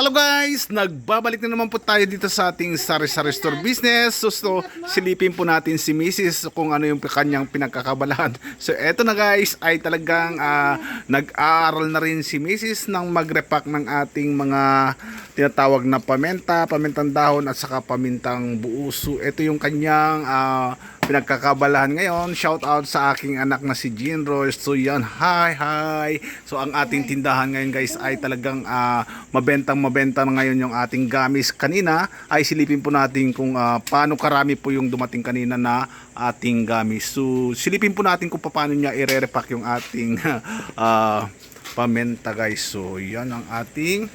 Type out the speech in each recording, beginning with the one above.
Hello guys! Nagbabalik na naman po tayo dito sa ating sari-sari store business. So, so silipin po natin si Mrs. kung ano yung kanyang pinagkakabalahan. So eto na guys ay talagang ah, nag-aaral na rin si Mrs. ng mag-repack ng ating mga tinatawag na pamenta, pamintang dahon at saka pamintang buo. So ito yung kanyang ah, pinagkakabalahan ngayon. Shout out sa aking anak na si Jean Royce. So yan, hi hi. So ang ating tindahan ngayon guys ay talagang ah, mabentang mabenta ngayon yung ating gamis. Kanina ay silipin po natin kung ah, paano karami po yung dumating kanina na ating gamis. So silipin po natin kung paano niya i-repack yung ating ah, pamenta guys. So yan ang ating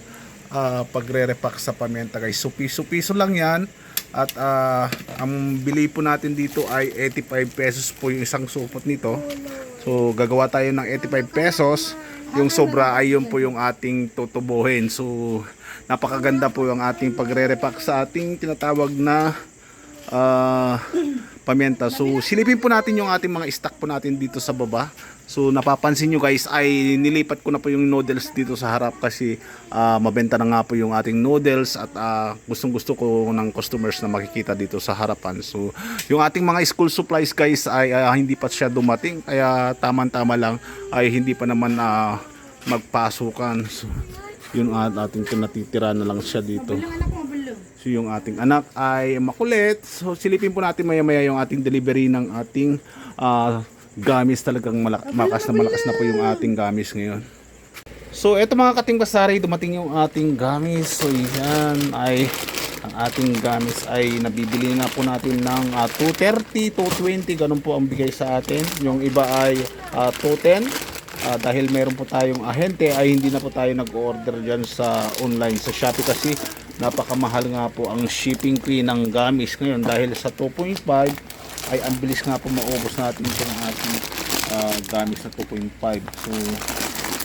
ah, pagre-repack sa pamenta guys. So piso-piso lang yan. At ah, ang bili po natin dito ay 85 pesos po yung isang supot nito. So gagawa tayo ng 85 pesos. Yung sobra ay yun po yung ating tutubuhin. So napakaganda po yung ating pagre-repack sa ating tinatawag na ah, pamienta. So silipin po natin yung ating mga stock po natin dito sa baba. So napapansin nyo guys ay nilipat ko na po yung noodles dito sa harap kasi ah, mabenta na nga po yung ating noodles at ah, gustong gusto ko ng customers na makikita dito sa harapan. So yung ating mga school supplies guys ay ah, hindi pa siya dumating kaya tamang-tama lang ay hindi pa naman ah, magpasukan. So, yun at ating pinatitira na lang siya dito. So yung ating anak ay makulit. So silipin po natin maya-maya yung ating delivery ng ating ah, gamis talagang malak- malakas na malakas na po yung ating gamis ngayon. So eto mga kating basari, dumating yung ating gamis. So yan ay ang ating gamis ay nabibili na po natin ng ah, 230, 220, ganun po ang bigay sa atin. Yung iba ay ah, 210. Ah, dahil meron po tayong ahente ay hindi na po tayo nag-order dyan sa online sa Shopee kasi napakamahal nga po ang shipping fee ng gamis ngayon dahil sa 2.5 ay ang bilis nga po maubos natin itong ating ah, gamis na 2.5 so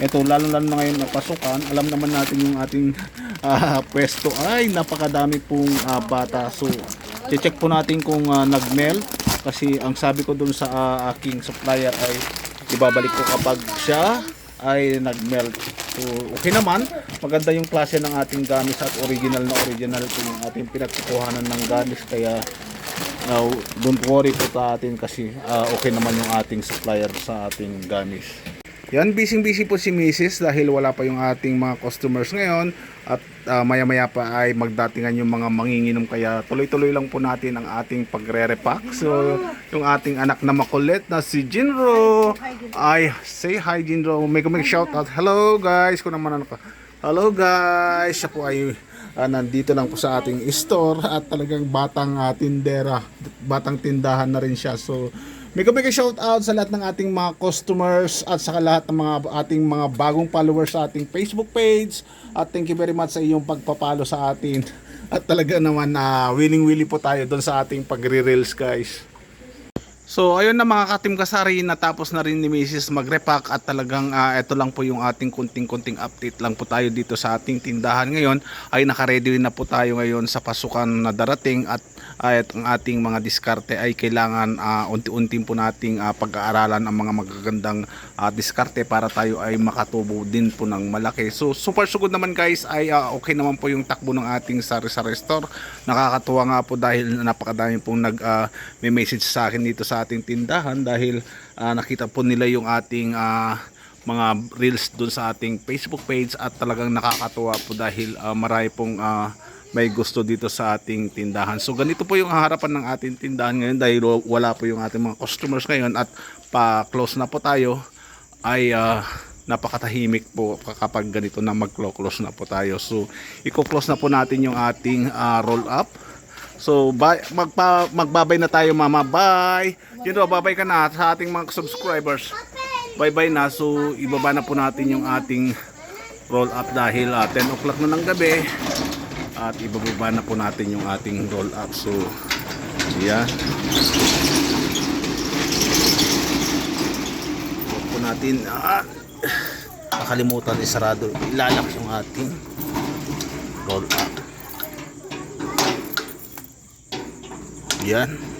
eto lalo lalo na ngayon na pasukan alam naman natin yung ating ah, pwesto. Ay napakadami pong ah, bata. So check po natin kung ah, nag-melt kasi ang sabi ko dun sa ah, aking supplier ay ibabalik ko kapag siya ay nag-melt. So, okay naman. Maganda yung klase ng ating gamis at original na original po yung ating pinagkukuhanan ng gamis. Kaya, uh, don't worry po sa atin kasi uh, okay naman yung ating supplier sa ating gamis. Yan, busy-busy po si Mrs. dahil wala pa yung ating mga customers ngayon at ah, maya-maya pa ay magdatingan yung mga manginginom kaya tuloy-tuloy lang po natin ang ating pagre-repack. So, yung ating anak na makulit na si Jinro ay say hi Jinro. May kumig shout out. Hello guys, kung naman ano ka. Hello guys, siya po ay ah, nandito lang po sa ating store at talagang batang ah, tindera, batang tindahan na rin siya. So, may kumig shout out sa lahat ng ating mga customers at sa lahat ng mga ating mga bagong followers sa ating Facebook page. At thank you very much sa iyong pagpapalo sa atin. At talaga naman na willing-willing po tayo doon sa ating pagre-reels guys. So ayun na mga katim kasari natapos na rin ni Mrs. magrepack at talagang ah, ito lang po yung ating kunting-kunting update lang po tayo dito sa ating tindahan ngayon ay nakaready na po tayo ngayon sa pasukan na darating at ay ang ating mga diskarte ay kailangan ah, unti-unti po nating ah, pag-aaralan ang mga magagandang ah, diskarte para tayo ay makatubo din po ng malaki. So super sugod naman guys ay ah, okay naman po yung takbo ng ating sari-sari store. Nakakatuwa nga po dahil napakadami pong nag ah, may message sa akin dito sa ating tindahan dahil ah, nakita po nila yung ating ah, mga reels doon sa ating Facebook page at talagang nakakatuwa po dahil ah, marami pong ah, may gusto dito sa ating tindahan. So ganito po yung harapan ng ating tindahan ngayon dahil wala po yung ating mga customers ngayon at pa-close na po tayo ay ah, napakatahimik po kapag ganito na mag-close na po tayo. So i-close na po natin yung ating ah, roll up. So bye, magpa, magbabay na tayo mama. Bye. Yun daw, babay ka na sa ating mga subscribers. Bye-bye na. So ibaba na po natin yung ating roll up dahil ah, 10 o'clock na ng gabi at ibababa na po natin yung ating roll up. So yan Huwag po natin ah, nakalimutan isarado ilalak yung ating roll up. Yan